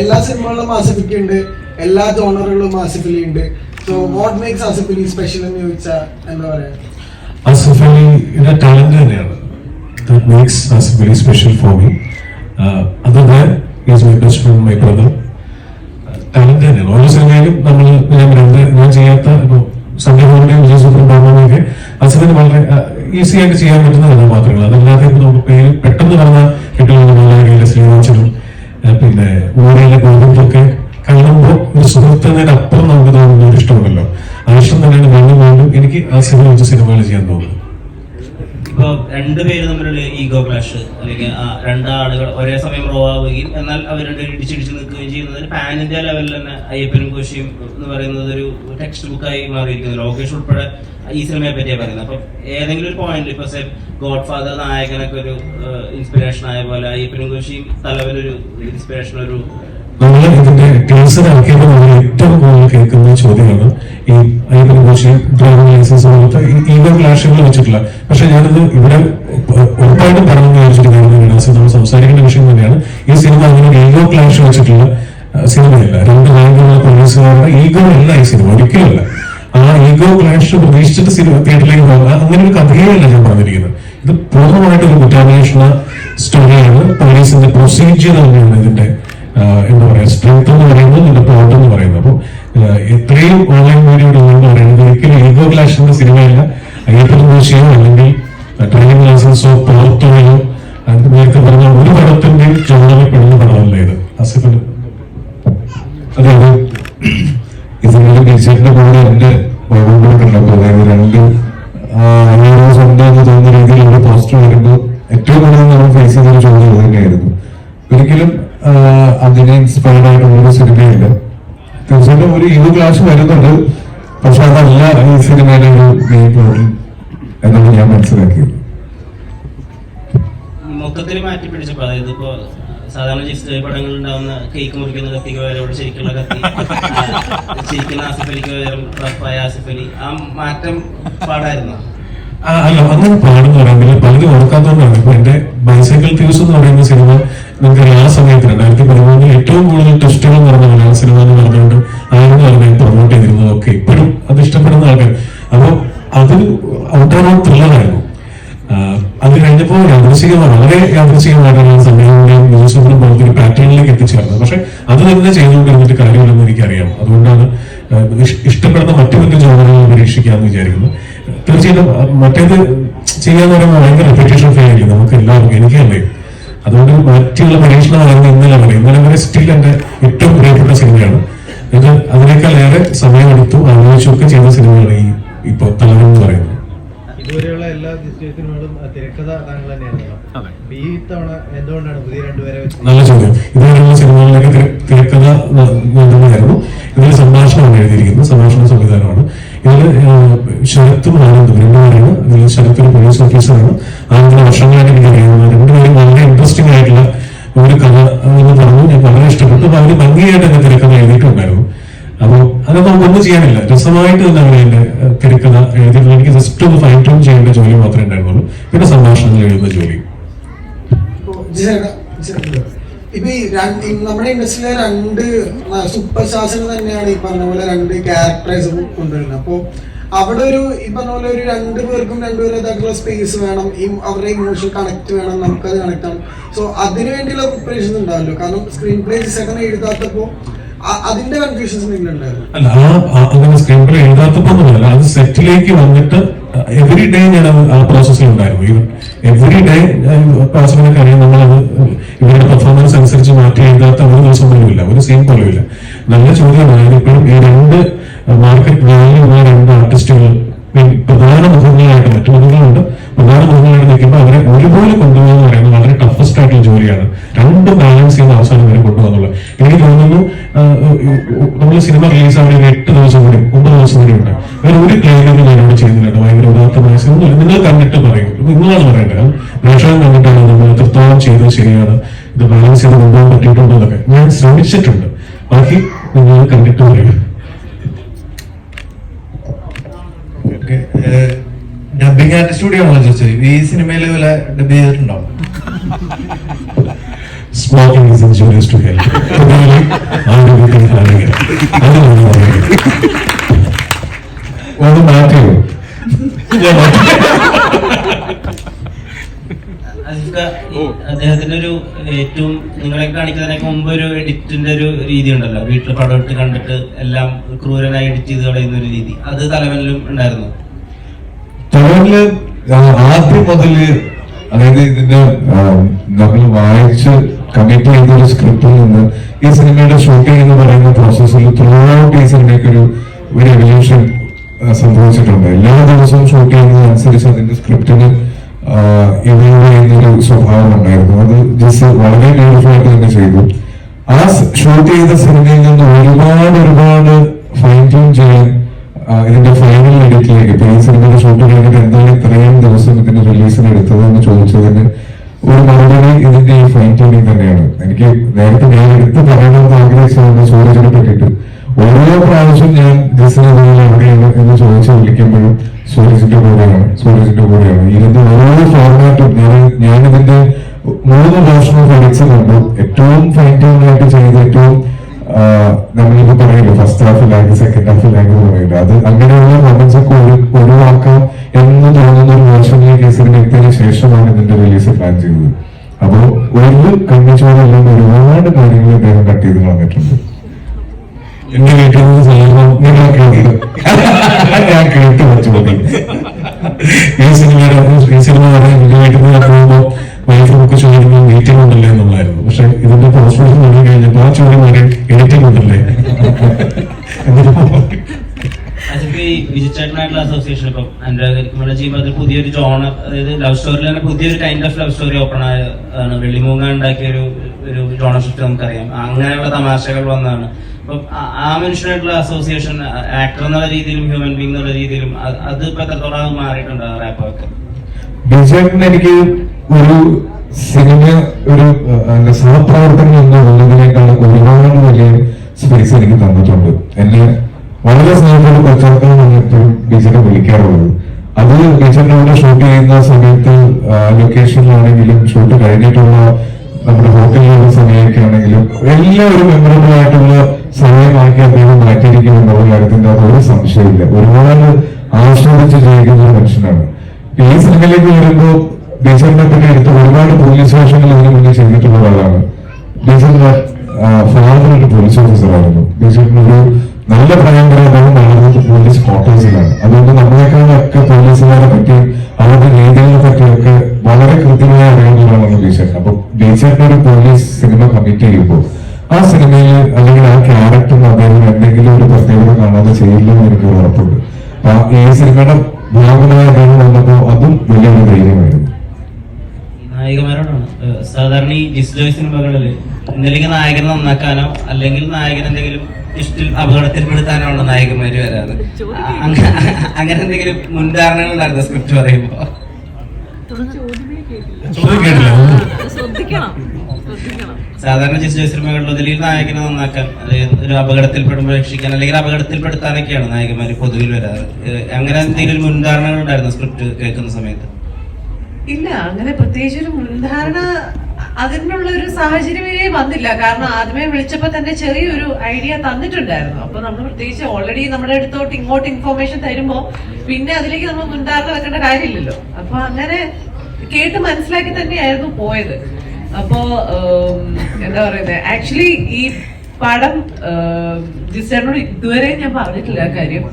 എല്ലാ സിനിമകളിലും ആസിഫിക്ക് ഉണ്ട്. എല്ലാ ജോണറുകളിലും ആസിഫലി ഉണ്ട്. So what makes Asif Ali special എന്ന് ചോദിച്ചാൽ എന്താ പറയാ? ആസിഫ് അലിയുടെ ടാലന്റ് തന്നെയാണ് makes Asif Ali special for me other my friend my brother talent തന്നെയാണ്. ഓരോ സിനിമയിലും നമ്മൾ ഞാൻ ചെയ്യാത്ത ഇപ്പോൾ സംഗീതങ്ങളുടെയും വിജയ സുബ്രഹ്മണ്യൊക്കെ അസുഖത്തിന് വളരെ ഈസി ആയിട്ട് ചെയ്യാൻ പറ്റുന്ന കഥാപാത്രങ്ങൾ അതല്ലാതെ നമുക്ക് പേര് പെട്ടെന്ന് പറഞ്ഞ കിട്ടുന്ന ശ്രീവാച്ചനും പിന്നെ ഊരിലെ ഗോതമ്പൊക്കെ കാണുമ്പോൾ ഒരു സുഹൃത്തിനപ്പുറം നമുക്ക് തോന്നുന്ന ഒരു ഇഷ്ടമുണ്ടല്ലോ ആ ഇഷ്ടം തന്നെയാണ് വീണ്ടും വീണ്ടും എനിക്ക് ആ സിനിമ വെച്ച് സിനിമകൾ ചെയ്യാൻ തോന്നുന്നത്. ഇപ്പൊ രണ്ടുപേര് തമ്മിലുള്ള ഈഗോ ക്ലാഷ് അല്ലെങ്കിൽ രണ്ടാളുകൾ ഒരേ സമയം റോ ആവുകയും എന്നാൽ അവർ രണ്ടുപേരും ഇടിച്ചിടിച്ച് നിൽക്കുകയും ചെയ്യുന്നത് പാൻ ഇന്ത്യ ലെവലിൽ തന്നെ അയ്യപ്പനും കോശിയും എന്ന് പറയുന്നത് ഒരു ടെക്സ്റ്റ് ബുക്കായി മാറിയിരിക്കുന്നു. ലോകേഷ് ഉൾപ്പെടെ ഈ സിനിമയെ പറ്റിയാണ് പറയുന്നത്. അപ്പം ഏതെങ്കിലും ഒരു പോയിന്റ് ഇപ്പൊ സെ ഗോഡ് ഫാദർ നായകനൊക്കെ ഒരു ഇൻസ്പിറേഷൻ ആയ പോലെ അയ്യപ്പനും കോശിയും തലവനൊരു ഇൻസ്പിറേഷൻ ഒരു ആക്കിയപ്പോൾ നമ്മൾ ഏറ്റവും കൂടുതൽ കേൾക്കുന്ന ചോദ്യമാണ് ഈ അയ്യപ്പൻ ഘോഷി ഡ്രൈവിംഗ് ലൈസൻസ് പോലത്തെ ഈഗോ ക്ലാഷുകൾ വെച്ചിട്ടില്ല പക്ഷെ ഞാനത് ഇവിടെ ഉറപ്പായിട്ടും പറഞ്ഞു വിചാരിച്ചിട്ട് കാര്യമാണ് നമ്മൾ സംസാരിക്കേണ്ട വിഷയം തന്നെയാണ്. ഈ സിനിമ അങ്ങനെ ഈഗോ ക്ലാഷ് വെച്ചിട്ടുള്ള സിനിമയല്ല. രണ്ട് നായകനുള്ള പോലീസുകാരുടെ ഈഗോ അല്ല ഈ സിനിമ. ഒരിക്കലല്ല ആ ഈഗോ ക്ലാഷ് പ്രതീക്ഷിച്ചിട്ട് സിനിമ തിയേറ്ററിലേക്ക് പോകുക അങ്ങനെ ഒരു കഥയല്ല ഞാൻ പറഞ്ഞിരിക്കുന്നത്. ഇത് പൂർണമായിട്ട് ഒരു കുറ്റാന്വേഷണ സ്റ്റോറിയാണ് പോലീസിന്റെ പ്രൊസീജിയർ തന്നെയാണ് ഇതിന്റെ എന്താ പറയാ സ്ട്രെങ്ത് എന്ന് പറയുന്നത് നല്ല പ്ലോട്ട് എന്ന് പറയുന്നത്. അപ്പോൾ ഇത്രയും ഓൺലൈൻ വീഡിയോ എന്ന് പറയുന്നത് ഒരിക്കലും ഈഗോ ക്ലാഷിന്റെ സിനിമയല്ല. അയ്യപ്പൻ ദോഷിയോ അല്ലെങ്കിൽ ഡ്രൈവിംഗ് ലൈസൻസോ പോർത്തോയോ ഒരു യുവ ക്ലാസ് വരുന്നുണ്ട്. പക്ഷെ അതല്ല ഈ സിനിമയിലെ ഒരു മെയിൻ പ്ലോട്ടിൽ എന്നാണ് ഞാൻ മനസ്സിലാക്കിയത്. മൊത്തത്തിൽ മാറ്റി പിടിച്ചപ്പോ അതായത് ഇപ്പോ സാധാരണ ജിസ്റ്റ് പടങ്ങളിൽ ഉണ്ടാവുന്ന കേക്ക് മുറിക്കുന്ന കത്തിക്ക് പകരം ശരിക്കുള്ള കത്തി ശരിക്കുന്ന ആസിഫ് അലിക്ക് പകരം റഫായ ആസിഫ് അലി ആ മാറ്റം പാടായിരുന്നു? അല്ല അങ്ങനെ പാടുന്ന പറയുമ്പോൾ പലരും ഓർക്കാത്തതുകൊണ്ടാണ്. ഇപ്പൊ എന്റെ ബൈസൈക്കിൾ ഫ്യൂസ് എന്ന് പറയുന്ന സിനിമ നിങ്ങൾക്ക് ആ സമയത്ത് രണ്ടായിരത്തി പതിമൂന്നിൽ ഏറ്റവും കൂടുതൽ ടെസ്റ്റുകൾ നടന്ന മലയാള സിനിമ എന്ന് പറഞ്ഞുകൊണ്ട് ആയിരുന്നു പറഞ്ഞ പ്രൊമോട്ട് ചെയ്തിരുന്നതൊക്കെ ഇപ്പോഴും അത് ഇഷ്ടപ്പെടുന്ന ആൾക്കാർ. അപ്പോൾ അത് ഔട്ടാറോ ത്രില്ലറായിരുന്നു അത് കഴിഞ്ഞപ്പോൾ യാദൃശികമാണ് വളരെ യാദൃശികമായിട്ടുള്ള സമയങ്ങളുടെയും ന്യൂസുകളും പോലത്തെ ഒരു പാറ്റേണിലേക്ക് എത്തിച്ചേർന്നത്. പക്ഷെ അത് തന്നെ ചെയ്തുകൊണ്ടിരുന്നിട്ട് കാര്യമില്ലെന്ന് എനിക്കറിയാം. അതുകൊണ്ടാണ് ഇഷ്ടപ്പെടുന്ന മറ്റു മറ്റു ജോലികൾ പരീക്ഷിക്കാമെന്ന് വിചാരിക്കുന്നു. തീർച്ചയായിട്ടും മറ്റേത് ചെയ്യാന്ന് പറയുമ്പോൾ ഭയങ്കര റെപ്യൂട്ടേഷൻ ഫെയിൽ ആയിരിക്കും. നമുക്ക് എല്ലാവർക്കും എനിക്കല്ലേ അതുകൊണ്ട് മറ്റുള്ള പരീക്ഷണമായിരുന്നു ഇന്നലെ വരെ. ഇന്നലെ വരെ സ്റ്റിൽ എന്റെ ഏറ്റവും പ്രിയപ്പെട്ട സിനിമയാണ്. ഇത് അതിനേക്കാൾ ഏറെ സമയമെടുത്തു ആലോചിച്ചൊക്കെ ചെയ്ത സിനിമയാണ് ഈ ഇപ്പൊ തലവൻ എന്ന് പറയുന്നത്. ഇതുവരെയുള്ള എല്ലാ സിനിമകളും തിരക്കഥ താങ്കൾ തന്നെയാണല്ലോ അപ്പൊ ഈ തവണ എന്തുകൊണ്ടാണ് പുതിയ രണ്ടുപേരെ വെച്ച് നല്ല ചോദ്യം. ഇതുവരെയുള്ള സിനിമകളിലേക്ക് തിര- തിരക്കഥ നൽകുന്നതായിരുന്നു ഇതിൽ സംഭാഷണമാണ് എഴുതിയിരിക്കുന്നത് സംഭാഷണ സംവിധാനമാണ്. ഇതിൽ ശരത്തും ആനന്ദും രണ്ടുപേരാണ് ഇതിൽ ശരത്ത് ഒരു പോലീസ് ഓഫീസറാണ് ആനന്ദിന് വർഷങ്ങളായിട്ട് എനിക്ക് അറിയുന്നത് രണ്ടുപേരും വളരെ ഇൻട്രസ്റ്റിംഗ് ആയിട്ടുള്ള ഒരു കഥ എന്ന് പറഞ്ഞു. ഞാൻ വളരെ ഇഷ്ടപ്പെട്ടു. അപ്പൊ അവർ ഭംഗിയായിട്ട് എന്റെ തിരക്കഥ എഴുതിയിട്ടുണ്ടായിരുന്നു. അപ്പൊ നമുക്ക് ഒന്നും ചെയ്യാനില്ല. രസമായിട്ട് തന്നെ അവർ എന്റെ തിരക്കഥ എഴുതിയിട്ടുള്ള എനിക്ക് ജസ്റ്റ് ഒന്ന് ഫൈൻ ട്യൂൺ ചെയ്യേണ്ട ജോലി മാത്രമേ ഉണ്ടായിരുന്നുള്ളൂ. പിന്നെ സംഭാഷണങ്ങൾ എഴുതുന്ന ജോലി. ഇപ്പൊ ഈ നമ്മുടെ ഇൻഡസ്ട്രിയിലെ രണ്ട് സൂപ്പർ സ്റ്റാർസിന് തന്നെയാണ് ഈ പറഞ്ഞ പോലെ രണ്ട് ക്യാരക്ടേഴ്സ് കൊണ്ടുവരുന്നത്. അപ്പോ അവിടെ ഒരു ഈ പറഞ്ഞ പോലെ ഒരു രണ്ടു പേർക്കും രണ്ടുപേരേതായിട്ടുള്ള സ്പേസ് വേണം. ഈ അവരുടെ ഇമോഷൻ കണക്ട് വേണം. നമുക്കത് കണക്ട് ആണ് സോ അതിനു വേണ്ടിയുള്ള പ്രിപ്പറേഷൻ ഉണ്ടാവല്ലോ. കാരണം സ്ക്രീൻ പ്ലേ സെക്കൻഡ് എഴുതാത്തപ്പോ അതിന്റെ കൺഫ്യൂഷൻസ് എന്തെങ്കിലും ഉണ്ടായിരുന്നു അല്ല അങ്ങനെ സ്ക്രീൻ പ്ലേ എഴുതാത്തപ്പോ അത് സെറ്റിലേക്ക് വന്നിട്ട് എവറി ഡേ ഞാൻ ആ പ്രോസസ്സിൽ ഉണ്ടായിരുന്നു. ഈവൻ എവറി ഡേ പാസിനൊക്കെ അറിയാം നമ്മളത് ഇവരുടെ പെർഫോമൻസ് അനുസരിച്ച് മാറ്റി എഴുതാത്ത ഒരു ദിവസം പോലും ഇല്ല. ഒരു സീൻ പോലും ഇല്ല. നല്ല ചോദ്യമാണ് ഇപ്പോഴും ഈ രണ്ട് മാർക്കറ്റ് വാല്യൂ ഉള്ള രണ്ട് ആർട്ടിസ്റ്റുകൾ പ്രധാന മുഖങ്ങളായിട്ട് മറ്റു മുഖങ്ങളുണ്ട്. പ്രധാന മുഖങ്ങളായിട്ട് നിൽക്കുമ്പോൾ അവരെ ഒരുപോലെ കൊണ്ടുപോകുക എന്ന് പറയുന്നത് വളരെ ടഫസ്റ്റ് ആയിട്ടുള്ള ജോലിയാണ്. രണ്ട് ബാലൻസ് ചെയ്യുന്ന അവസാനം വരെ കൊണ്ടുപോകുന്നുള്ളൂ എനിക്ക് തോന്നുന്നു നമ്മൾ സിനിമ റിലീസ് ആവുന്ന ദിവസം കൂടി ഒമ്പത് ദിവസം കൂടി ഉണ്ട് വേറെ ഒരു ക്ലൈന്റും ഞാനിവിടെ ചെയ്യുന്നില്ല ഭയങ്കര ഉദാത്തമായ സിനിമ നിങ്ങൾ കണ്ടിട്ട് പറയും. നിങ്ങളാണ് പറയേണ്ടത് പ്രേക്ഷകൻ കണ്ടിട്ടാണ് നമ്മൾ എത്രത്തോളം ചെയ്തത് ശരിയാണ്. ഇത് ബാലൻസ് ചെയ്ത് കൊണ്ടുപോകാൻ പറ്റിയിട്ടുണ്ടോ എന്നൊക്കെ ഞാൻ ശ്രമിച്ചിട്ടുണ്ട്. ബാക്കി നിങ്ങൾ കണ്ടിട്ട് പറയും. ഡബിങ് ആർട്ടിസ്റ്റ് സ്റ്റുഡിയോ ആണല്ലോ ചോദിച്ചത്? ഈ സിനിമയിൽ വല്ല ഡബ് ചെയ്തിട്ടുണ്ടോ? Smoking is injurious to health. ഒന്ന് മാറ്റിയോ ഞാൻ അദ്ദേഹത്തിന്റെ ഒരു ഏറ്റവും നിങ്ങളെ കാണിക്കുന്നതിനൊക്കെ മുമ്പ് ഒരു എഡിറ്റിന്റെ ഒരു രീതി ഉണ്ടല്ലോ. വീട്ടിൽ പടം ഇട്ട് കണ്ടിട്ട് എല്ലാം ക്രൂരനായി എഡിറ്റ് ചെയ്ത് കളയുന്ന ഒരു രീതി. അത് തലവനിലും ഉണ്ടായിരുന്നു? തലവനിൽ ആദ്യം മുതൽ അതായത് ഇതിന്റെ നമ്മൾ വായിച്ച് കമ്മിറ്റ് ചെയ്ത ഒരു സ്ക്രിപ്റ്റിൽ നിന്ന് ഈ സിനിമയുടെ ഷൂട്ടിംഗ് എന്ന് പറയുന്ന പ്രോസസ്സിൽ ത്രൂ ഔട്ട് ഈ സിനിമയ്ക്ക് ഒരു ഒരു എവല്യൂഷൻ സംഭവിച്ചിട്ടുണ്ട്. എല്ലാ ദിവസവും ഷൂട്ട് ചെയ്യുന്നതനുസരിച്ച് അതിന്റെ സ്ക്രിപ്റ്റിന് ഇവോൾവ് ചെയ്യുന്ന ഒരു സ്വഭാവം ഉണ്ടായിരുന്നു. അത് ജസ്റ്റ് വളരെ ബ്യൂട്ടിഫുൾ ആയിട്ട് തന്നെ ചെയ്തു. ആ ഷൂട്ട് ചെയ്ത സിനിമയിൽ നിന്ന് ഒരുപാട് ഒരുപാട് ഫൈൻ ട്യൂൺ ചെയ്യാൻ ഇതിന്റെ ഫൈനൽ എഡിറ്റിലേക്ക് ഇപ്പൊ ഈ സിനിമയുടെ ഷൂട്ട് കഴിഞ്ഞിട്ട് എന്താണ് ഇത്രയും ദിവസം ഇതിന്റെ റിലീസിന് എടുത്തത് എന്ന് ചോദിച്ചതിന് ഒരു മറുപടി ഇതിന്റെ ഈ ഫൈൻ ട്യൂണിങ് തന്നെയാണ്. എനിക്ക് നേരത്തെ ഞാൻ എടുത്ത് പറയണമെന്ന് ആഗ്രഹിച്ചതാണ് സൂരജിനെ പറ്റിയിട്ട് ഓരോ പ്രാവശ്യം ഞാൻ ഡിസിനെ എവിടെയാണ് എന്ന് ചോദിച്ച് വിളിക്കുമ്പോഴും സൂരജിന്റെ കൂടെയാണ് സൂരജിന്റെ കൂടെയാണ്. ഇതിന്റെ ഓരോ ഫോർമാറ്റും ഞാൻ ഞാനിതിന്റെ മൂന്ന് വർഷം ഓഫ് ഏറ്റവും ഫൈൻ ട്യൂണായിട്ട് ചെയ്ത് ഏറ്റവും നമ്മളിപ്പോ പറയില്ല ഫസ്റ്റ് ഹാഫിലാക്കി സെക്കൻഡ് ഹാഫിലാക്കി പറയില്ല അത് അങ്ങനെയുള്ള മൊമെന്റ്സ് ഒക്കെ ഒഴി- ഒഴിവാക്കാം എന്ന് തോന്നുന്ന ഒരു വേർഷനിലേക്ക് ഈ സിനിമ എത്തിയതിനു ശേഷമാണ് ഇതിന്റെ റിലീസ് പ്ലാൻ ചെയ്തത്. അപ്പോ ഒരു കണ്ണിച്ചോറില്ലാണ്ട് ഒരുപാട് കാര്യങ്ങൾ അദ്ദേഹം കട്ട് ചെയ്ത് കളഞ്ഞിട്ടുണ്ട്. എന്റെ വീട്ടിൽ സാധാരണ നിങ്ങൾ കേട്ടത് ഞാൻ കേട്ട് വെച്ചു ഈ സിനിമയുടെ ഈ സിനിമ പറയാൻ എന്റെ വീട്ടിൽ നിന്ന് പോകുമ്പോൾ വൈഫൊക്കെ ചോദിക്കുമ്പോൾ മീറ്റിംഗ് ഉണ്ടല്ലേ എന്നുള്ളായിരുന്നു പക്ഷെ ഇതിന്റെ പോസ്റ്റ്മോർട്ടം തുടങ്ങി കഴിഞ്ഞപ്പോൾ ആ ചോദ്യം മാറി എഡിറ്റിംഗ് ഉണ്ടല്ലേ? വിജിച്ചേട്ടനായിട്ടുള്ള അസോസിയേഷൻ ഇപ്പം പുതിയൊരു ജോണർ അതായത് ലവ് സ്റ്റോറിൽ തന്നെ പുതിയൊരു kind of love story open ആയ ആണ്. വെള്ളിമൂങ്ങ ഉണ്ടാക്കിയ ഒരു ഒരു ജോണർ ഷിഫ്റ്റ് നമുക്കറിയാം. അങ്ങനെയുള്ള തമാശകൾ വന്നതാണ്. അപ്പം ആ- മനുഷ്യനായിട്ടുള്ള അസോസിയേഷൻ ആക്ടർ എന്നുള്ള രീതിയിലും ഹ്യൂമൻ ബീങ് എന്നുള്ള രീതിയിലും അത് അത് ഇപ്പൊ എത്രത്തോളം മാറിയിട്ടുണ്ട് റാപ്പൊക്കെ എനിക്ക് ഒരു സിനിമ ഒരു എന്താ സഹപ്രവർത്തനം എന്നുള്ളതിനേക്കാൾ ഒരുപാട് വലിയ സ്പേസ് എനിക്ക് തന്നിട്ടുണ്ട്. എന്നെ വളരെ സ്നേഹത്തോട് കുറച്ചാൾക്കാണ് എപ്പോഴും ബിജെനെ വിളിക്കാറുള്ളത്. അത് ബിജെന്റെ കൂടെ ഷൂട്ട് ചെയ്യുന്ന സമയത്ത് ലൊക്കേഷനിലാണെങ്കിലും ഷൂട്ട് കഴിഞ്ഞിട്ടുള്ള നമ്മുടെ ഹോട്ടലിലുള്ള സമയമൊക്കെ ആണെങ്കിലും എല്ലാം ഒരു മെമ്മറബിൾ ആയിട്ടുള്ള സമയമാക്കി അദ്ദേഹം മാറ്റിയിരിക്കും എന്നുള്ള കാര്യത്തിന്റെ അത് ഒരു സംശയമില്ല ഒരുപാട് ആസ്വദിച്ച് ജീവിക്കുന്ന ഒരു മനുഷ്യനാണ്. ഈ സിനിമയിലേക്ക് വരുമ്പോ ബീച്ചറിനെ പറ്റി എടുത്ത് ഒരുപാട് പോലീസ് സ്റ്റേഷനിൽ ഇതിനു മുന്നേ ചെയ്തിട്ടുള്ള ഒരാളാണ് ബീച്ചറിന്റെ ഫാദർ ഒരു പോലീസ് ഓഫീസറായിരുന്നു ബീച്ചറിന് ഒരു നല്ല വരെ അദ്ദേഹം പോലീസ് ക്വാർട്ടേഴ്സിലാണ് അതുകൊണ്ട് നമ്മളെക്കാളൊക്കെ പോലീസുകാരെ പറ്റി അവരുടെ രീതികളെ പറ്റിയൊക്കെ വളരെ കൃത്യമായി അറിയാവുന്നതാണ് ബീച്ചറിന് അപ്പൊ ബീച്ചറിന്റെ ഒരു പോലീസ് സിനിമ കമ്മിറ്റ് ചെയ്യുമ്പോൾ ആ സിനിമയിൽ അല്ലെങ്കിൽ ആ ക്യാരക്ടറിന് അദ്ദേഹം എന്തെങ്കിലും ഒരു പ്രത്യേകത കാണാതെ ചെയ്യില്ലെന്ന് എനിക്ക് ഉറപ്പുണ്ട്. ഈ സിനിമയുടെ ഭാഗമായ ജോയ് സിനിമകളിൽ എന്തെങ്കിലും നായകനെ നന്നാക്കാനോ അല്ലെങ്കിൽ നായകൻ എന്തെങ്കിലും ഇഷ്ടിൽ അപകടത്തിൽപ്പെടുത്താനോ ഉള്ള നായകന്മാര് വരാറ്. അങ്ങനെ എന്തെങ്കിലും മുൻധാരണകൾ ഉണ്ടായിരുന്നു സ്ക്രിപ്റ്റ് പറയുമ്പോ? സാധാരണ ജിസ് ജോയ് സിനിമകളിൽ ഒന്നില്ലെങ്കിൽ നായകനെ നന്നാക്കാൻ അതായത് ഒരു അപകടത്തിൽപ്പെടുമ്പോൾ രക്ഷിക്കാൻ അല്ലെങ്കിൽ അപകടത്തിൽപ്പെടുത്താനൊക്കെയാണ് നായകന്മാർ പൊതുവിൽ വരാറ്. അങ്ങനെ എന്തെങ്കിലും മുൻധാരണകൾ ഉണ്ടായിരുന്നു സ്ക്രിപ്റ്റ് കേൾക്കുന്ന സമയത്ത്? ഇല്ല അങ്ങനെ പ്രത്യേകിച്ച് ഒരു മുൻധാരണ അതിനുള്ള ഒരു സാഹചര്യം സാഹചര്യമേ വന്നില്ല. കാരണം ആദ്യമേ വിളിച്ചപ്പോ തന്നെ ചെറിയൊരു ഐഡിയ തന്നിട്ടുണ്ടായിരുന്നു. അപ്പൊ നമ്മൾ പ്രത്യേകിച്ച് ഓൾറെഡി നമ്മുടെ അടുത്തോട്ട് ഇങ്ങോട്ട് ഇൻഫോർമേഷൻ തരുമ്പോ പിന്നെ അതിലേക്ക് നമ്മൾ മുൻധാരണ വെക്കേണ്ട കാര്യമില്ലല്ലോ. അപ്പൊ അങ്ങനെ കേട്ട് മനസ്സിലാക്കി തന്നെയായിരുന്നു പോയത്. അപ്പോ എന്താ പറയുന്നത് ആക്ച്വലി ഈ പടം ജിസ്റ്റേനോട് ഇതുവരെ ഞാൻ പറഞ്ഞിട്ടില്ല കാര്യം.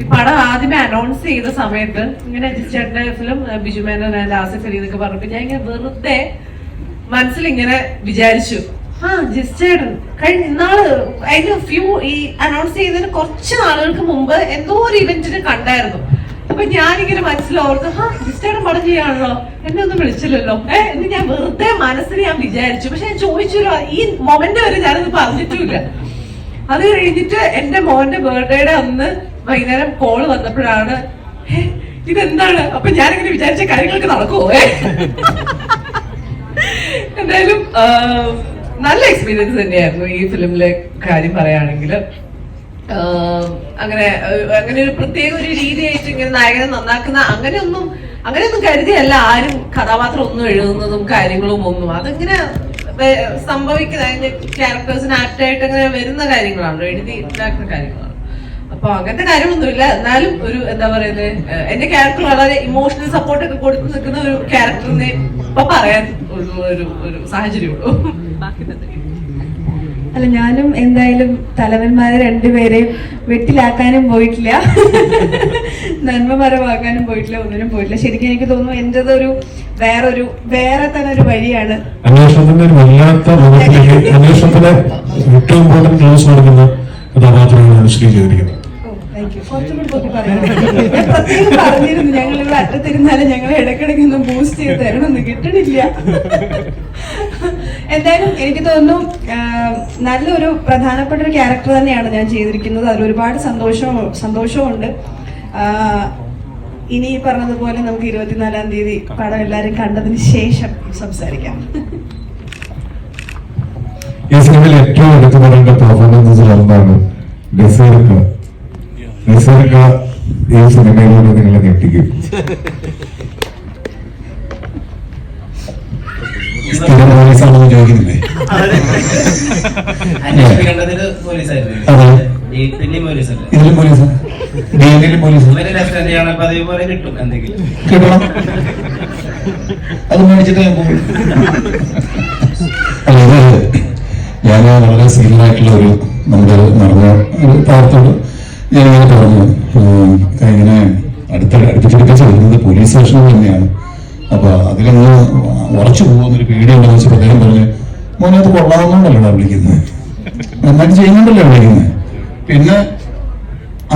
ഈ പടം ആദ്യമേ അനൗൺസ് ചെയ്ത സമയത്ത് ഇങ്ങനെ ജിസ്റ്ററിന്റെ ഫിലിം ബിജു മേനൻ ആൻഡ് ആസിഫ് അലി എന്നൊക്കെ പറഞ്ഞപ്പോ ഞാൻ ഇങ്ങനെ വെറുതെ മനസ്സിൽ ഇങ്ങനെ വിചാരിച്ചു ആ ജിസ്റ്റേഡൻ കഴിഞ്ഞ ഇന്നാൾ അതിന് ഫ്യൂ ഈ അനൗൺസ് ചെയ്തതിന് കുറച്ച് നാളുകൾക്ക് മുമ്പ് എന്തോ ഒരു ഇവന്റിന് കണ്ടായിരുന്നു. അപ്പൊ ഞാനിങ്ങനെ മനസ്സിലോർത്ത് ഹാ ജിസ്റ്റേഡൻ പടം ചെയ്യാണല്ലോ എന്നെ ഒന്നും വിളിച്ചില്ലല്ലോ. ഏഹ് എന്ന് ഞാൻ വെറുതെ മനസ്സിൽ ഞാൻ വിചാരിച്ചു. പക്ഷെ ഞാൻ ചോദിച്ചല്ലോ ഈ മൊമെന്റ് വരെ ഞാനത് പറഞ്ഞിട്ടില്ല അത് കഴിഞ്ഞിട്ട് എന്റെ മോന്റെ ബർത്ത്ഡേയുടെ അന്ന് വൈകുന്നേരം കോൾ വന്നപ്പോഴാണ് "ഹേ, ഇതെന്താണ്? അപ്പൊ ഞാനിങ്ങനെ വിചാരിച്ച കാര്യങ്ങളൊക്കെ നടക്കുമോ എന്തായാലും നല്ല എക്സ്പീരിയൻസ് തന്നെയായിരുന്നു ഈ ഫിലിമിലെ കാര്യം പറയുകയാണെങ്കിൽ അങ്ങനെ അങ്ങനെ ഒരു പ്രത്യേക ഒരു രീതിയായിട്ട് ഇങ്ങനെ നായകനെ നന്നാക്കുന്ന അങ്ങനെയൊന്നും അങ്ങനെയൊന്നും കരുതിയല്ല. ആരും കഥാപാത്രം ഒന്നും എഴുതുന്നതും കാര്യങ്ങളും ഒന്നും. അതിങ്ങനെ സംഭവിക്കുന്ന ക്യാരക്ടേഴ്സിന് ആപ്റ്റായിട്ട് അങ്ങനെ വരുന്ന കാര്യങ്ങളാണല്ലോ എഴുതി ഉണ്ടാക്കുന്ന കാര്യങ്ങളാണ് അപ്പൊ അങ്ങനത്തെ കാര്യമൊന്നുമില്ല എന്നാലും ഒരു എന്താ പറയുന്നത് എന്റെ ക്യാരക്ടർ വളരെ ഇമോഷണൽ സപ്പോർട്ട് ഒക്കെ കൊടുത്തു നിൽക്കുന്ന ഒരു ക്യാരക്ടറിനെ ഇപ്പൊ പറയാൻ ഒരു ഒരു ഒരു സാഹചര്യമുള്ളൂ. അല്ല ഞാനും എന്തായാലും തലവന്മാരെ രണ്ടുപേരെയും വെട്ടിലാക്കാനും പോയിട്ടില്ല. നന്മ മരമാക്കാനും പോയിട്ടില്ല ഒന്നിനും പോയിട്ടില്ല. ശരിക്കും എനിക്ക് തോന്നുന്നു എന്റെതൊരു വേറൊരു വേറെ തന്നെ ഒരു വഴിയാണ്. അന്വേഷണത്തിന്റെ ഒരു വല്ലാത്ത ഏറ്റവും കൂടുതൽ ക്ലോസ് കൊടുക്കുന്ന കഥാപാത്രമാണ് ശ്രീ ചെയ്തിരിക്കുന്നത് ഓ, thank you. കുറച്ചും പൊക്കി പറയണം. പ്രത്യേകം പറഞ്ഞിരുന്നു ഞങ്ങൾ ഇവിടെ അറ്റത്തിരുന്നാലും ഞങ്ങൾ ഇടയ്ക്കിടയ്ക്ക് ഒന്ന് ബൂസ്റ്റ് ചെയ്ത് തരണമെന്ന് കിട്ടണില്ല. എന്തായാലും എനിക്ക് തോന്നുന്നു നല്ലൊരു പ്രധാനപ്പെട്ട ഒരു ക്യാരക്ടർ തന്നെയാണ് ഞാൻ ചെയ്തിരിക്കുന്നത്. അതിൽ ഒരുപാട് സന്തോഷവും സന്തോഷമുണ്ട് ഇനി ഈ പറഞ്ഞതുപോലെ നമുക്ക് ഇരുപത്തിനാലാം തീയതി പടം എല്ലാവരും കണ്ടതിന് ശേഷം സംസാരിക്കാം. ഈ സിനിമയിൽ ഏറ്റവും എടുത്തു പറയേണ്ട പെർഫോമൻസസിൽ ഒന്നാണ് നസീർക്ക നസീർക്ക ഈ സിനിമയിലൂടെ നിങ്ങളെ ഞെട്ടിക്കും. സ്ഥിരം പോലീസാണെന്ന് ചോദിക്കുന്നില്ലേ? ഇതിലും പോലീസാ? കിട്ടണം. അത് മേടിച്ചിട്ട് ഞാൻ പോകും ഇത് ഞാൻ വളരെ സീരിയൽ ആയിട്ടുള്ള ഒരു നമ്മുടെ നടന്ന ഒരു പാർത്തോട് ഞാനിങ്ങനെ പറഞ്ഞു. ഇങ്ങനെ അടുത്ത അടുപ്പിച്ചടുപ്പിച്ച് വരുന്നത് പോലീസ് സ്റ്റേഷനിൽ തന്നെയാണ്. അപ്പൊ അതിലങ്ങ് ഉറച്ചു പോകുന്നൊരു പേടിയുണ്ടെന്ന് വെച്ചപ്പോൾ അദ്ദേഹം പറഞ്ഞു മോനെ അത് കൊള്ളാവുന്നോണ്ടല്ലോ വിളിക്കുന്നത് നന്നായിട്ട് ചെയ്യുന്നുണ്ടല്ലോ വിളിക്കുന്നത് പിന്നെ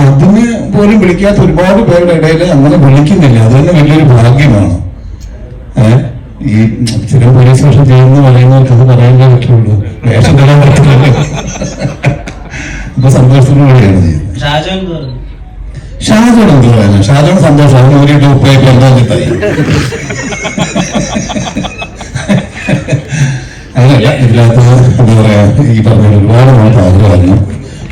അതിന് പോലും വിളിക്കാത്ത ഒരുപാട് പേരുടെ ഇടയിൽ അങ്ങനെ വിളിക്കുന്നില്ല. അത് തന്നെ വലിയൊരു ഭാഗ്യമാണ്. ഈ ചില പോലീസ് സ്റ്റേഷൻ ചെയ്യുന്ന പറയുന്നവർക്ക് അത് പറയാനേ പറ്റുള്ളൂ. വേഷം തരാൻ പറ്റില്ലല്ലോ അപ്പൊ വേണ്ടിയാണ് ചെയ്യുന്നത് ഷാജോട് എന്ത് പറയാനാ? ഷാജോട് സന്തോഷം. അവന് ഒരു ഉപ്പായിട്ട് എന്താ കിട്ടായി അങ്ങനല്ല ഇതിനകത്ത് എന്താ പറയാ ഈ പറഞ്ഞ ഒരുപാട് നാളത്തെ ആഗ്രഹമായിരുന്നു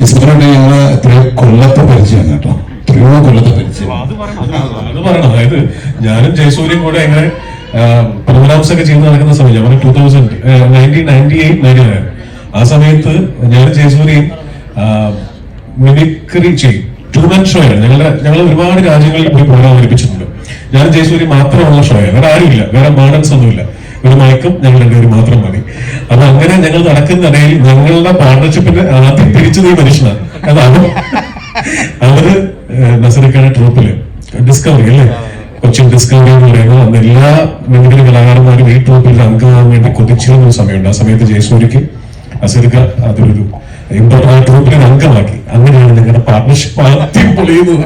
ഇസ്മരോട് ഞങ്ങൾ എത്രയോ കൊല്ലത്തെ പരിചയമാണ് കേട്ടോ. എത്രയോ കൊല്ലത്തെ പരിചയം. അത് പറയണം. അതായത് ഞാനും ജയസൂര്യയും കൂടെ എങ്ങനെ പ്രോഗ്രാംസ് ഒക്കെ ചെയ്ത് നടക്കുന്ന സമയം ഞാൻ two thousand nineteen ninety eight ninety nine ആ സമയത്ത് ഞാനും ജയസൂര്യയും മിമിക്രി ചെയ്യും. ടൂ ഷോയാണ് ഞങ്ങളുടെ ഞങ്ങൾ ഒരുപാട് രാജ്യങ്ങളിൽ പോയി പ്രോഗ്രാം അവതരിപ്പിച്ചിട്ടുണ്ട്. ഞാൻ ജയസൂര്യ മാത്രമുള്ള ഷോയാണ് വേറെ ആരുമില്ല. വേറെ മോഡൽസ് ഒന്നുമില്ല. ഒരു മയക്കും ഞങ്ങൾ രണ്ടുപേരും മാത്രം മതി. അപ്പൊ അങ്ങനെ ഞങ്ങൾ നടക്കുന്നിടയിൽ ഞങ്ങളുടെ പാർട്ണർഷിപ്പിന്റെ ആദ്യം പിരിച്ചത് ഈ മനുഷ്യനാണ്. അതാണ്. അവർ നസറിക്കാട് ട്രൂപ്പിൽ ഡിസ്കവറി അല്ലേ? കൊച്ചിൻ ഡിസ്കവറി എന്ന് പറയുന്നത് അന്ന് എല്ലാ മിമിക്രി കലാകാരന്മാരും ഈ ട്രൂപ്പിൽ അംഗമാകാൻ വേണ്ടി കൊതിച്ചിരുന്ന ഒരു സമയമുണ്ട്. ആ സമയത്ത് ജയസൂര്യക്ക് നസറിക്ക അതൊരു ഇമ്പോർട്ടന്റ് ഗ്രൂപ്പിന് അംഗമാക്കി. അങ്ങനെയാണ് നിങ്ങളുടെ പാർട്ട്ണർഷിപ്പ് ആദ്യം പൊളിയുന്നത്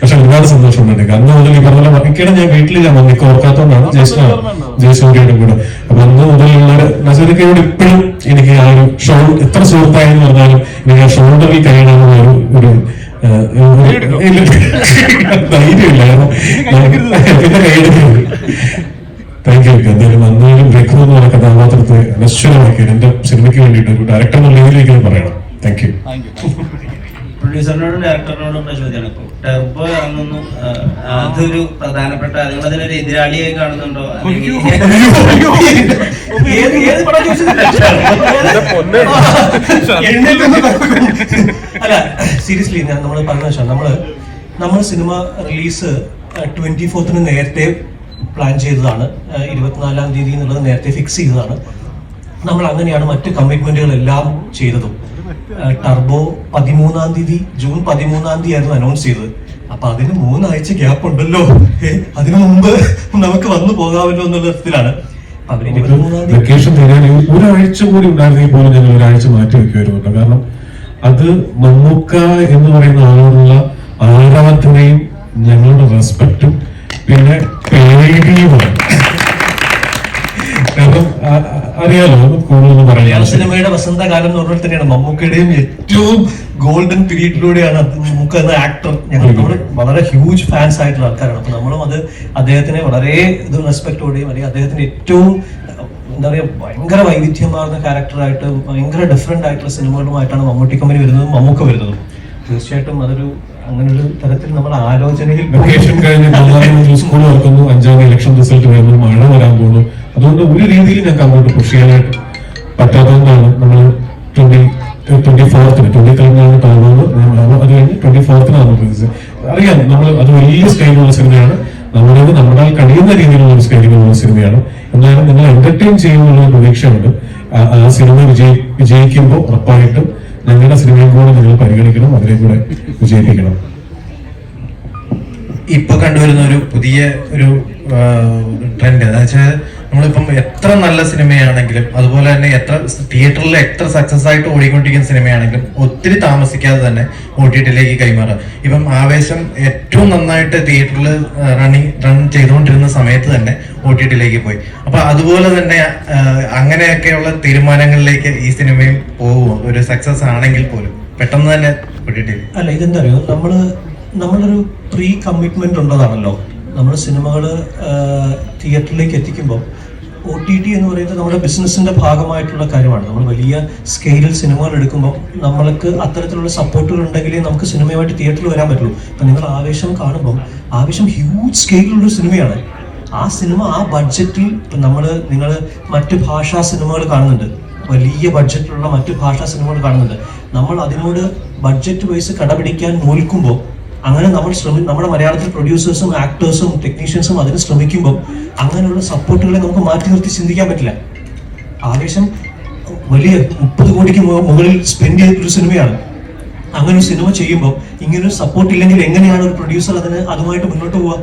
പക്ഷെ ഒരുപാട് സന്തോഷമുണ്ട്. അന്ന് മുതൽ ഈ പറഞ്ഞ മിക്കയുടെ ഞാൻ വീട്ടിൽ ഞാൻ വന്നിക്ക് ഓർക്കാത്തോണ്ടാണ് ജയസൂര്യ ജയസൂര്യയുടെ കൂടെ. അപ്പൊ അന്ന് മുതലുള്ള നസറിക്കയോട് ഇപ്പോഴും എനിക്ക് ആ ഒരു ഷോ എത്ര സുഹൃത്തായെന്ന് പറഞ്ഞാലും എനിക്ക് ആ ഷോൾഡറിൽ കഴിയണമെന്ന ഒരു ഒരു ധൈര്യമില്ലായിരുന്നു. പിന്നെ കൈയെടുക്കുന്നത് താങ്ക് യു എന്തായാലും അന്നാലും രഘു എന്ന് പറഞ്ഞ കഥാപാത്രത്തെ നശ്വരമാക്കി എന്റെ സിനിമയ്ക്ക് വേണ്ടിയിട്ട് ഒരു ഡയറക്ടർ എന്നുള്ള രീതിയിലേക്ക് ഞാൻ പറയണം താങ്ക് യു പ്രൊഡ്യൂസറിനോടും ഡയറക്ടറിനോടും ഉള്ള ചോദ്യമാണ് ഇപ്പൊ ടെർബോ ഇറങ്ങുന്നു. അതൊരു പ്രധാനപ്പെട്ട നിങ്ങൾ അതിനൊരു എതിരാളിയായി കാണുന്നുണ്ടോ? അല്ല സീരിയസ്ലി ഞാൻ നമ്മൾ പറഞ്ഞ വെച്ചാൽ നമ്മൾ നമ്മൾ സിനിമ റിലീസ് ട്വന്റി ഫോർത്തിന് നേരത്തെ പ്ലാൻ ചെയ്തതാണ്. ഇരുപത്തിനാലാം തീയതി എന്നുള്ളത് നേരത്തെ ഫിക്സ് ചെയ്തതാണ്. നമ്മൾ അങ്ങനെയാണ് മറ്റ് കമ്മിറ്റ്മെന്റുകളെല്ലാം ചെയ്തതും. ടർബോ പതിമൂന്നാം തീയതി ജൂൺ പതിമൂന്നാം തീയതി ആയിരുന്നു അനൗൺസ് ചെയ്തത്. അപ്പൊ അതിന് മൂന്നാഴ്ച ഗ്യാപ്പ് ഉണ്ടല്ലോ. അതിനു മുമ്പ് നമുക്ക് വന്നു പോകാമല്ലോ എന്നുള്ള തരത്തിലാണ്. വെക്കേഷൻ തീരാൻ ഒരാഴ്ച കൂടി ഉണ്ടായിരുന്നെങ്കിൽ പോലും ഞങ്ങൾ ഒരാഴ്ച മാറ്റി വെക്കുമായിരുന്നു കാരണം അത് മമ്മൂക്ക എന്ന് പറയുന്ന ആളോടുള്ള ആരാധനയും ഞങ്ങളുടെ റെസ്പെക്റ്റും പിന്നെ പേടിയുമാണ് കാരണം അറിയാലോ കൂടുതലൊന്നും സിനിമയുടെ വസന്തകാലം എന്ന് പറഞ്ഞാൽ തന്നെയാണ് മമ്മൂക്കയുടെയും ഏറ്റവും ഗോൾഡൻ പീരീഡിലൂടെയാണ് മമ്മൂക്ക എന്ന ആക്ടർ. ഞങ്ങൾ നമ്മൾ വളരെ ഹ്യൂജ് ഫാൻസ് ആയിട്ടുള്ള ആൾക്കാരാണ്. അപ്പൊ നമ്മളും അത് അദ്ദേഹത്തിനെ വളരെ ഇത് റെസ്പെക്ടോടെയും അല്ലെങ്കിൽ അദ്ദേഹത്തിന് ഏറ്റവും എന്താ പറയുക ഭയങ്കര വൈവിധ്യമാർന്ന ക്യാരക്ടറായിട്ട് ഭയങ്കര ഡിഫറെന്റ് ആയിട്ടുള്ള സിനിമകളുമായിട്ടാണ് മമ്മൂട്ടി കമ്പനി വരുന്നതും മമ്മൂക്ക വരുന്നതും. തീർച്ചയായിട്ടും അതൊരു അങ്ങനെ ഒരു തരത്തിൽ നമ്മൾ ആലോചനയിൽ വെക്കേഷൻ കഴിഞ്ഞ് മൂന്നാം സ്കൂൾ തുറക്കുന്നു. അഞ്ചാം ഇലക്ഷൻ റിസൾട്ട് വരുന്നു. മഴ വരാൻ പോകുന്നു. അതുകൊണ്ട് ഒരു രീതിയിൽ ഞങ്ങൾക്ക് അങ്ങോട്ട് പുഷ് ചെയ്യാനായിട്ട് പറ്റാത്തതുകൊണ്ടാണ് നമ്മൾ ട്വന്റി ട്വന്റി ഫോർത്തിന് ട്വന്റി കഴിഞ്ഞാണ് തോന്നുന്നത് അത് കഴിഞ്ഞ് ട്വന്റി ഫോർത്തിനാണ് നമ്മൾ അറിയാം നമ്മൾ അത് വലിയ സ്കൈലുള്ള സിനിമയാണ് നമ്മുടേത് നമ്മുടെ കഴിയുന്ന രീതിയിലുള്ള ഒരു സ്കൈലുള്ള സിനിമയാണ് എന്നാലും നിങ്ങൾ എന്റർടൈൻ ചെയ്യുന്ന ഒരു പ്രതീക്ഷയുണ്ട്. ആ സിനിമ വിജയി വിജയിക്കുമ്പോൾ ഉറപ്പായിട്ടും ഞങ്ങളുടെ സിനിമയും കൂടെ നിങ്ങൾ പരിഗണിക്കണം അതിനെ കൂടെ വിജയിപ്പിക്കണം. ഇപ്പൊ കണ്ടുവരുന്ന ഒരു പുതിയ ഒരു ട്രെൻഡ് എന്താ വെച്ചാൽ നമ്മളിപ്പം എത്ര നല്ല സിനിമയാണെങ്കിലും അതുപോലെ തന്നെ എത്ര തിയേറ്ററിൽ എത്ര സക്സസ് ആയിട്ട് ഓടിക്കൊണ്ടിരിക്കുന്ന സിനിമയാണെങ്കിലും ഒത്തിരി താമസിക്കാതെ തന്നെ ഒ ടി ടിയിലേക്ക് കൈമാറുക. ഇപ്പം ആവേശം ഏറ്റവും നന്നായിട്ട് തിയേറ്ററിൽ റണ്ണിങ് റൺ ചെയ്തുകൊണ്ടിരുന്ന സമയത്ത് തന്നെ ഒ ടി ടിയിലേക്ക് പോയി. അപ്പൊ അതുപോലെ തന്നെ അങ്ങനെയൊക്കെയുള്ള തീരുമാനങ്ങളിലേക്ക് ഈ സിനിമയും പോകുമോ ഒരു സക്സസ് ആണെങ്കിൽ പോലും. പെട്ടെന്ന് തന്നെ അല്ല ഇതെന്താ അറിയോ? നമ്മൾ നമ്മളൊരു പ്രീ കമ്മിറ്റ്മെന്റ് ഉള്ളതാണല്ലോ. നമ്മൾ സിനിമകൾ തിയേറ്ററിലേക്ക് എത്തിക്കുമ്പോൾ ഒ ടി ടി എന്ന് പറയുന്നത് നമ്മുടെ ബിസിനസ്സിന്റെ ഭാഗമായിട്ടുള്ള കാര്യമാണ്. നമ്മൾ വലിയ സ്കെയിലിൽ സിനിമകൾ എടുക്കുമ്പോൾ നമ്മൾക്ക് അത്തരത്തിലുള്ള സപ്പോർട്ടുകൾ ഉണ്ടെങ്കിലേ നമുക്ക് സിനിമയുമായിട്ട് തിയേറ്ററിൽ വരാൻ പറ്റുള്ളൂ. ഇപ്പം നിങ്ങൾ ആവേശം കാണുമ്പോൾ ആവേശം ഹ്യൂജ് സ്കെയിലുള്ള സിനിമയാണ്. ആ സിനിമ ആ ബഡ്ജറ്റിൽ നമ്മൾ നിങ്ങൾ മറ്റ് ഭാഷാ സിനിമകൾ കാണുന്നുണ്ട്. വലിയ ബഡ്ജറ്റിലുള്ള മറ്റ് ഭാഷാ സിനിമകൾ കാണുന്നുണ്ട്. നമ്മൾ അതിനോട് ബഡ്ജറ്റ് വൈസ് കടപിടിക്കാൻ നോൽക്കുമ്പോൾ അങ്ങനെ നമ്മൾ ശ്രമി നമ്മുടെ മലയാളത്തിൽ പ്രൊഡ്യൂസേഴ്സും ആക്ടേഴ്സും ടെക്നീഷ്യൻസും അതിന് ശ്രമിക്കുമ്പോൾ അങ്ങനെയുള്ള സപ്പോർട്ടുകളെ നമുക്ക് മാറ്റി നിർത്തി ചിന്തിക്കാൻ പറ്റില്ല. ആവേശം വലിയ മുപ്പത് കോടിക്ക് മുകളിൽ സ്പെൻഡ് ചെയ്തിട്ടൊരു സിനിമയാണ്. അങ്ങനെ ഒരു സിനിമ ചെയ്യുമ്പോൾ ഇങ്ങനൊരു സപ്പോർട്ട് ഇല്ലെങ്കിൽ എങ്ങനെയാണ് ഒരു പ്രൊഡ്യൂസർ അതിന് അതുമായിട്ട് മുന്നോട്ട് പോവുക?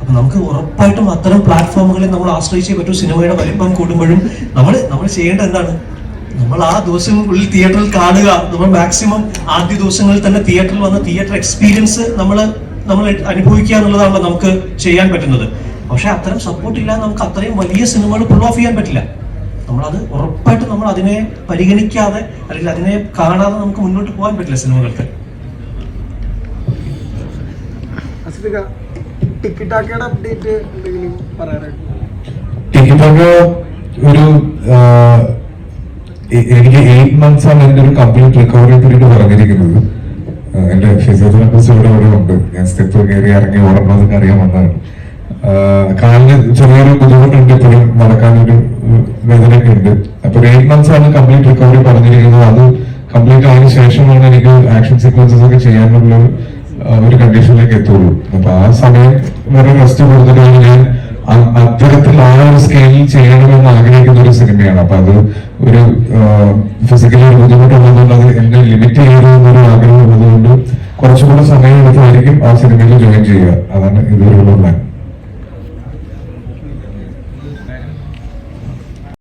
അപ്പൊ നമുക്ക് ഉറപ്പായിട്ടും അത്തരം പ്ലാറ്റ്ഫോമുകളെ നമ്മൾ ആശ്രയിച്ചേ പറ്റൂ. സിനിമയുടെ വലിപ്പം കൂടുമ്പോഴും നമ്മൾ നമ്മൾ ചെയ്യേണ്ടത് എന്താണ്? നമ്മൾ ആ ദിവസം ഉള്ളിൽ തിയേറ്ററിൽ കാണുക. നമ്മൾ മാക്സിമം ആദ്യ ദിവസങ്ങളിൽ തന്നെ തിയേറ്ററിൽ വന്ന തിയേറ്റർ എക്സ്പീരിയൻസ് നമ്മൾ നമ്മൾ അനുഭവിക്കുക എന്നുള്ളതാണല്ലോ നമുക്ക് ചെയ്യാൻ പറ്റുന്നത്. പക്ഷെ അത്തരം സപ്പോർട്ട് ഇല്ലാതെ നമുക്ക് അത്രയും വലിയ സിനിമകൾ പുൾ ഓഫ് ചെയ്യാൻ പറ്റില്ല. നമ്മളത് ഉറപ്പായിട്ടും നമ്മൾ അതിനെ പരിഗണിക്കാതെ അല്ലെങ്കിൽ അതിനെ കാണാതെ നമുക്ക് മുന്നോട്ട് പോകാൻ പറ്റില്ല സിനിമകൾക്ക്. ടിക്കറ്റ് ഒരു എനിക്ക് എയ്റ്റ് മന്ത്സ് ആണ് എന്റെ ഒരു കംപ്ലീറ്റ് റിക്കവറി പീരീഡ് പറഞ്ഞിരിക്കുന്നത്. എന്റെ ഫിസിയോതെറാപ്പിസ്റ്റ് ഇവിടെ ഇവിടെ ഉണ്ട്. ഞാൻ സ്റ്റെപ്പ് കയറി ഇറങ്ങി ഓടണമെന്നൊക്കെ അറിയാൻ വന്നതാണ്. കാലിന് ചെറിയൊരു ബുദ്ധിമുട്ടുണ്ട്. ഇപ്പോഴും നടക്കാനൊരു വേദനയൊക്കെ ഉണ്ട്. അപ്പൊ എയ്റ്റ് മന്ത്സ് ആണ് കംപ്ലീറ്റ് റിക്കവറി പറഞ്ഞിരിക്കുന്നത്. അത് കംപ്ലീറ്റ് ആയതിനു ശേഷമാണ് എനിക്ക് ആക്ഷൻ സീക്വൻസസ് ഒക്കെ ചെയ്യാനുള്ള ഒരു, കണ്ടീഷനിലേക്ക് എത്തുള്ളൂ. അപ്പൊ ആ സമയം വരെ റെസ്റ്റ് കൊടുത്തിട്ടാണ് ഞാൻ അത്തരത്തിൽ ആ ഒരു സ്കെയിലിൽ ചെയ്യണമെന്ന് ആഗ്രഹിക്കുന്ന ഒരു സിനിമയാണ്. അപ്പൊ അത് ഒരു ഫിസിക്കലി ഒരു ബുദ്ധിമുട്ടുള്ളതുകൊണ്ട് അത് എന്നെ ലിമിറ്റ് ചെയ്യണമെന്നൊരു ആഗ്രഹം ഉള്ളതുകൊണ്ട് കുറച്ചുകൂടെ സമയം എടുത്തായിരിക്കും ആ സിനിമയിൽ ജോയിൻ ചെയ്യുക. അതാണ് ഇതുവരെയുള്ള പ്ലാൻ